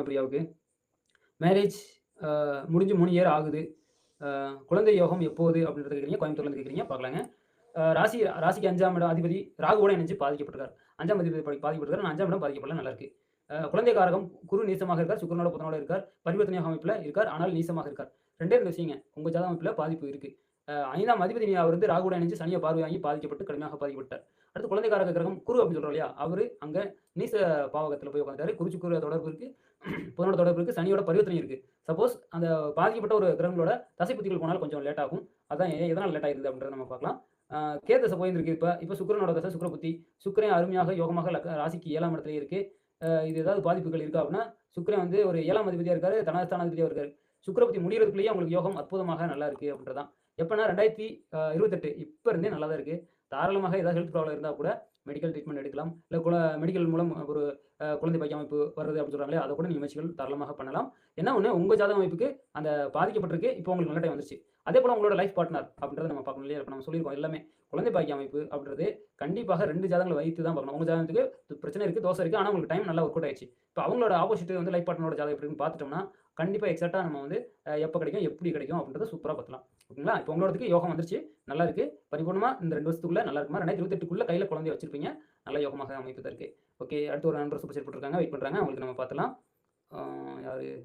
பிரியாவுக்கு. Marriage முடிஞ்சு மூணு year ஆகுது. குழந்தை யோகம் எப்போது அப்படின்றத கேட்குறீங்க கோயம்புத்தூர்லேருந்து கேட்குறீங்க பார்க்கலாங்க. ராசி ராசிக்கு அஞ்சாம் இடம் அதிபதி ராகுவோட இணைஞ்சு பாதிக்கப்பட்டிருக்கார். அஞ்சாம் அதிபதி படி- பாதிக்கப்பட்டிருக்கார். அஞ்சாம் இடம் பாதிக்கப்படல நல்லா இருக்கு. குழந்தை காரகம் குரு நீசமாக இருக்கார் சுக்கரனோட புதனோட இருக்கார் பரிவர்த்தனை அமைப்பில் இருக்கார் ஆனால் நீசமாக இருக்கார். ரெண்டே ரெண்டு விஷயங்க. உங்க ஜாத அமைப்பில் பாதிப்பு இருக்கு. ஐந்தாம் அதிபதி அவர் வந்து ராகுவோட இணைஞ்சு சனியை பார்வையாகி பாதிக்கப்பட்டு கடுமையாக பாதிக்கப்பட்டார். அடுத்து குழந்தைக்காரக கிரகம் குரு அப்படின்னு சொல்றோம் இல்லையா? அவரு அங்க நீச பாவகத்துல போய் உட்காந்துட்டாரு குறிச்சு குரு தொடர்பு இருக்கு. புதனோட தொடர்பு இருக்கு. சனியோட பரிவர்த்தனை இருக்கு. சப்போஸ் அந்த பாதிக்கப்பட்ட ஒரு கிரகங்களோட தசைப்புத்திகள் போனால் கொஞ்சம் லேட் ஆகும். அதான் எதனால் லேட் ஆயிருது அப்படின்றத நம்ம பார்க்கலாம். ஆஹ் கே தசை போயிருந்திருக்கு இப்போ. இப்போ சுக்கரனோட தசை சுக்கிர புத்தி அருமையாக யோகமாக ராசிக்கு ஏழாம் இடத்துல இருக்கு. இது ஏதாவது பாதிப்புகள் இருக்கா அப்படின்னா சுக்கரன் வந்து ஒரு ஏழாம் அதிபதியாக இருக்காரு தனஸ்தானாதிபதியாக இருக்காரு. சுக்கிர முடிகிறதுக்குள்ளேயே உங்களுக்கு யோகம் அற்புதமாக நல்லா இருக்கு அப்படின்றதான். எப்போனா ரெண்டாயிரத்தி இருபத்தெட்டு இப்போ இருந்தே நல்லா தான் இருக்கு. தாராளமாக ஏதாவது ஹெல்த் ப்ராப்ளம் இருந்தால் கூட மெடிக்கல் ட்ரீட்மெண்ட் எடுக்கலாம். இல்லை குல மெடிக்கல் மூலம் ஒரு குழந்தை பாக்கிய அமைப்பு வருது அப்படின்னு சொல்கிறாங்களே அதை கூட நீங்கள் முயற்சிகள் தாராளமாக பண்ணலாம். என்ன ஒன்று உங்கள் ஜாதக அமைப்புக்கு அந்த பாதிக்கப்பட்டிருக்கு இப்போ உங்களுக்கு நல்ல டைம் வந்துச்சு அதே போல் உங்களோட லைஃப் பார்ட்னர் அப்படின்றத நம்ம பார்க்கணும் இல்லையா? இப்போ நம்ம சொல்லியிருக்கோம் எல்லாமே. குழந்தை பாக்கிய அமைப்பு அப்படின்றது கண்டிப்பாக ரெண்டு ஜாதகங்களை வைத்து தான் பார்க்கணும். உங்கள் ஜாதகத்துக்கு பிரச்சனை இருக்குது தோசை இருக்குது ஆனால் உங்களுக்கு டைம் நல்லா ஒர்க் அவுட் ஆயிடுச்சு. இப்போ அவங்களோட ஆப்போசிட் வந்து லைஃப் பார்ட்னரோட ஜாதகம் எப்படின்னு பார்த்துட்டோம்னா கண்டிப்பாக எக்ஸாக்டாக நம்ம வந்து எப்போ கிடைக்கும் எப்படி கிடைக்கும் அப்படின்றத சூப்பராக பார்க்கலாம் ஓகேங்களா? இப்போ உங்களோடதுக்கு யோகம் வந்துருச்சு. நல்லா இருக்கு பரிபூர்ணமாக இந்த ரெண்டு வருஷத்துக்குள்ள நல்லா இருக்குமா ரெண்டாயிரத்தி இருபத்தெட்டுக்குள்ள கையில் குழந்தைய வச்சிருப்பீங்க. நல்ல யோகமாக அமைப்பு தான் இருக்கு ஓகே அடுத்து ஒரு நண்பர் சூப்பர் செட் போட்டிருக்காங்க. வெயிட் பண்ணுறாங்க அவங்களுக்கு நம்ம பார்த்தலாம். யார் யாரு?